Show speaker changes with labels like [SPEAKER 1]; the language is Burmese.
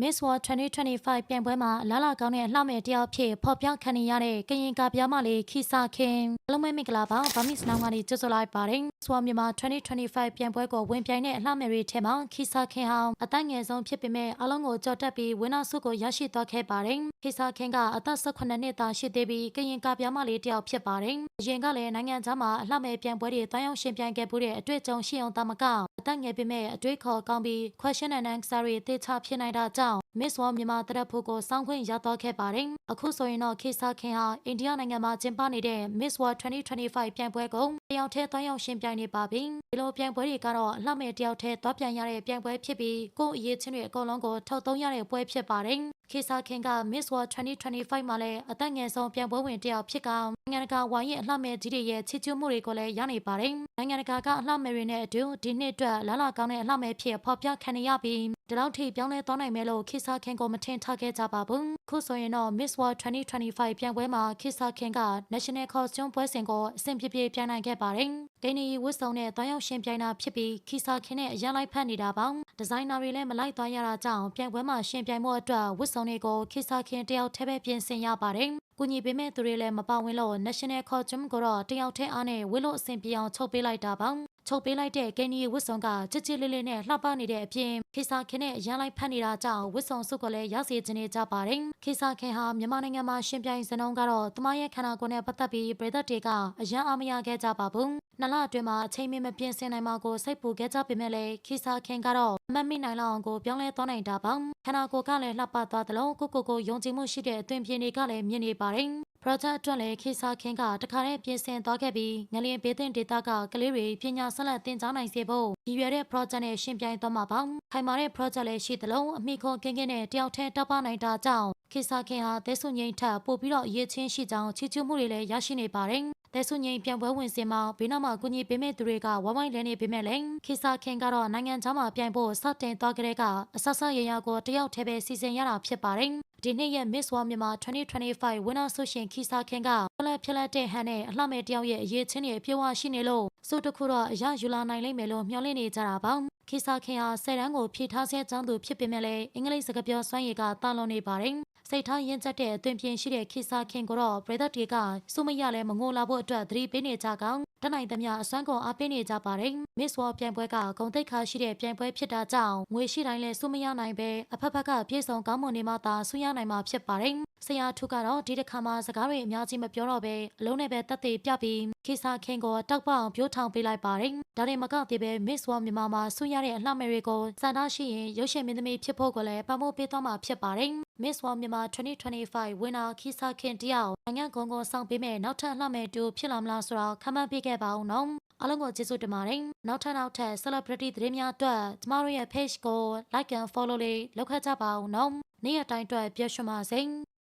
[SPEAKER 1] Miss World 2025ပြိုင်ပွဲမှာအလားလာကောင်းတဲ့အလှမဲ့တယောက်ဖြစ်ဖော်ပြခံနေရတဲ့ကရင်ကပြားမလေးခီစာခင်အလုံးမဲမင်္ဂလာပါဗာမစ်နောင်ကနေကြိုဆိုလိုက်ပါတယ် Miss World မြန်မာ2025ပြိုင်ပွဲကိုဝင်ပြိုင်တဲ့အလှမဲ့တွေထဲမှာခီစာခင်ဟာအသက်ငယ်ဆုံးဖြစ်ပေမဲ့အလုံးကိုကြော်တက်ပြီးဝင်းနာဆုကိုရရှိသွားခဲ့ပါတယ်ခီစာခင်ကအသက်18နှစ်သားရှိသေးပြီးကရင်ကပြားမလေးတယောက်ဖြစ်ပါတယ်အရင်ကလည်းနိုင်ငံခြားမှာအလှမဲ့ပြိုင်ပွဲတွေတွားရောက်ရှင်ပြိုင်ခဲ့မှုတဲ့အတွေ့အကြုံရှိအောင်တမကအသက်ငယ်ပေမဲ့အတွေ့ခေါ်ကောင်းပြီး question and answer တွေသေချာဖြစ်နိုင်တာကြောင့် Miss World မြန်မာတရက်ဖို့ကိုစောင်းခွင့်ရတော့ခဲ့ပါတယ်။အခုဆိုရင်တော့ခေစာခင်ဟာအိန္ဒိယနိုင်ငံမှာကျင်းပနေတဲ့ Miss World 2025ပြိုင်ပွဲကိုတယောက်တည်းသွားရောက်ရှင်ပြိုင်နေပါပြီ။ဒီလိုပြိုင်ပွဲတွေကတော့အလှမဲ့တယောက်တည်းသွားပြိုင်ရတဲ့ပြိုင်ပွဲဖြစ်ပြီးကိုယ့်အရေးချင်းတွေအကုန်လုံးကိုထုတ်သုံးရတဲ့ပွဲဖြစ်ပါတယ်။ ခေစာခင်က Miss World 2025မှာလည်းအသက်ငယ်ဆုံးပြိုင်ပွဲဝင်တယောက်ဖြစ်ကနိုင်ငံတကာဝိုင်းရဲ့အလှမဲ့ကြီးတွေရဲ့ချီးကျူးမှုတွေကိုလည်းရနေပါတယ်။နိုင်ငံတကာကအလှမဲ့တွေနဲ့အတူဒီနှစ်အတွက်လာလာကောင်းတဲ့အလှမဲ့ဖြစ်ဖော်ပြခံနေရပြီးဒီလောက်ထိပြောင်းလဲသွားနိုင်မယ်လို့ခေစာခင်ကိုမထင်ထားခဲ့ကြပါဘူး။ခုဆိုရင်တော့ Miss World 2025ပြိုင်ပွဲမှာခေစာခင်က National Costume ပွဲစဉ်ကိုအဆင်ပြေပြေပြိုင်နိုင်ခဲ့ပါတယ်။ဒိနေဝတ်စုံနဲ့တွားရောက်ရှင်ပြိုင်တာဖြစ်ပြီးခေစာခင်နဲ့အရန်လိုက်ဖက်နေတာပါ။ဒီဇိုင်နာတွေလည်းမလိုက်သွားရတာကြောင့်ပြိုင်ပွဲမှာရှင်ပြိုင်မှုအတွက်ဝတ်စုံတွေကိုခေစာခင်တယောက်တည်းပဲပြင်ဆင်ရပါတယ်။ကူညီပေးမဲ့သူတွေလည်းမပါဝင်လို့ National Costume ကိုတော့တယောက်တည်းအားနဲ့ဝတ်လို့အဆင်ပြေအောင်ချုပ်ပေးလိုက်တာပါ။ ချုပ်ပေးလိုက်တဲ့ကင်နီဝတ်စုံကကြစ်ကြစ်လေးလေးနဲ့လှပနေတဲ့အပြင်ခေစာခင်နဲ့အရန်လိုက်ဖက်နေတာကြောင့်ဝတ်စုံစုကိုလည်းရစေချင်နေကြပါတယ်။ခေစာခင်ဟာမြန်မာနိုင်ငံမှာရှင်ပြိုင်စနှုံးကတော့တမရဲ့ခန္ဓာကိုယ်နဲ့ပတ်သက်ပြီးပြည်သက်တွေကအရန်အားမရခဲ့ကြပါဘူး။နှစ်လအတွင်းမှာအချိန်မီမပြင်းစင်နိုင်မှာကိုစိတ်ပူခဲ့ကြပေမဲ့လည်းခေစာခင်ကတော့မတ်မိနိုင်လောက်အောင်ကိုပြောင်းလဲသွားနိုင်တာပါ။ခန္ဓာကိုယ်ကလည်းလှပသွားသလိုကိုကိုကိုယုံကြည်မှုရှိတဲ့အသွင်ပြင်တွေကလည်းမြင်နေပါတယ်။ project အတွက်လည်းခေစာခင်ကတခါတည်းပြင်ဆင်သွားခဲ့ပြီးငလျင်ဘေးသင့်ဒေတာကကလေးတွေပညာဆက်လက်သင်ကြားနိုင်စေဖို့ရည်ရွယ်တဲ့ project နဲ့ရှင်ပြိုင်သွားမှာပါခိုင်မာတဲ့ project လည်းရှိသလိုအမိခွန်ကင်းကင်းနဲ့တယောက်တည်းတပ်ပနိုင်တာကြောင့်ခေစာခင်ဟာသဲဆုငိမ့်ထပ်ပို့ပြီးတော့အရေးချင်းရှိကြောင်းချီးကျူးမှုတွေလည်းရရှိနေပါတယ် တဲဆုငိမ့်ပြန်ပွဲဝင်စင်မှာဘေးနားမှာကုညီပေးမဲ့သူတွေကဝိုင်းဝိုင်းလဲနေပေးမဲ့လည်းခေစာခင်ကတော့နိုင်ငံခြားမှာပြိုင်ဖို့စတင်သွားကြတဲ့ကအဆဆရရကိုတယောက်တည်းပဲစီစဉ်ရတာဖြစ်ပါတယ်ဒီနှစ်ရဲ့ Miss World မြန်မာ2025 winner ဆိုရှင်ခီစာခင်ကဖလက်ဖလက်တဲ့ဟန်နဲ့အလှမဲ့တယောက်ရဲ့အရေးချင်းတွေအပြည့်အဝရှိနေလို့စုတစ်ခုတော့အရယူလာနိုင်လိမ့်မယ်လို့မျှော်လင့်နေကြတာပါခီစာခင်ဟာဆယ်တန်းကိုဖြည့်ထားဆဲကျောင်းသူဖြစ်ပေမဲ့လည်းအင်္ဂလိပ်စကားပြောစွမ်းရည်ကတာလွန်နေပါတယ် စိတ်ထားရင်းကျက်တဲ့အသွင်ပြင်ရှိတဲ့ခီစာခင်ကိုတော့ပြည်သက်တွေကစုမရလဲမငိုလာဖို့အတွက်သတိပေးနေကြကောင်တနိုင်သမျှအစွမ်းကုန်အားပေးနေကြပါတယ်။ Miss World ပြိုင်ပွဲကဂုံတိတ်ခါရှိတဲ့ပြိုင်ပွဲဖြစ်တာကြောင့်ငွေရှိတိုင်းလဲစုမရနိုင်ပဲအဖက်ဖက်ကပြေဆုံးကောင်းမွန်နေမှသာဆုရနိုင်မှာဖြစ်ပါတယ်။ဆရာထုကတော့ဒီတစ်ခါမှစကားတွေအများကြီးမပြောတော့ပဲအလုံးနဲ့ပဲတက်သေးပြပြီးခေစာခင်ကိုတောက်ပအောင်ပြိုးထောင်ပေးလိုက်ပါတယ်။ဒါရင်မကသေးပဲ Miss World မြန်မာမှာဆုရတဲ့အလှမယ်တွေကိုစံသားရှိရင်ရုပ်ရှင်မင်းသမီးဖြစ်ဖို့ကိုလည်းပံ့ပိုးပေးသွားမှာဖြစ်ပါတယ်။ Miss World မြန်မာ2025 winner ခီစာခင်တယောက်နိုင်ငံကုန်ကုန်ဆောင်ပေးမဲ့နောက်ထပ်အလှမယ်တူဖြစ်လာမလားဆိုတော့ခန့်မှန်းပေးခဲ့ပါဦးနော်။အားလုံးကိုကျေးဇူးတင်ပါတယ်။နောက်ထပ်နောက်ထပ် celebrity သတင်းများအတွက်ကျမတို့ရဲ့ page ကို like and follow လေးလုပ်ခတ်ကြပါဦးနော်။နေ့ရက်တိုင်းအတွက်ပြည့်စုံပါစေ။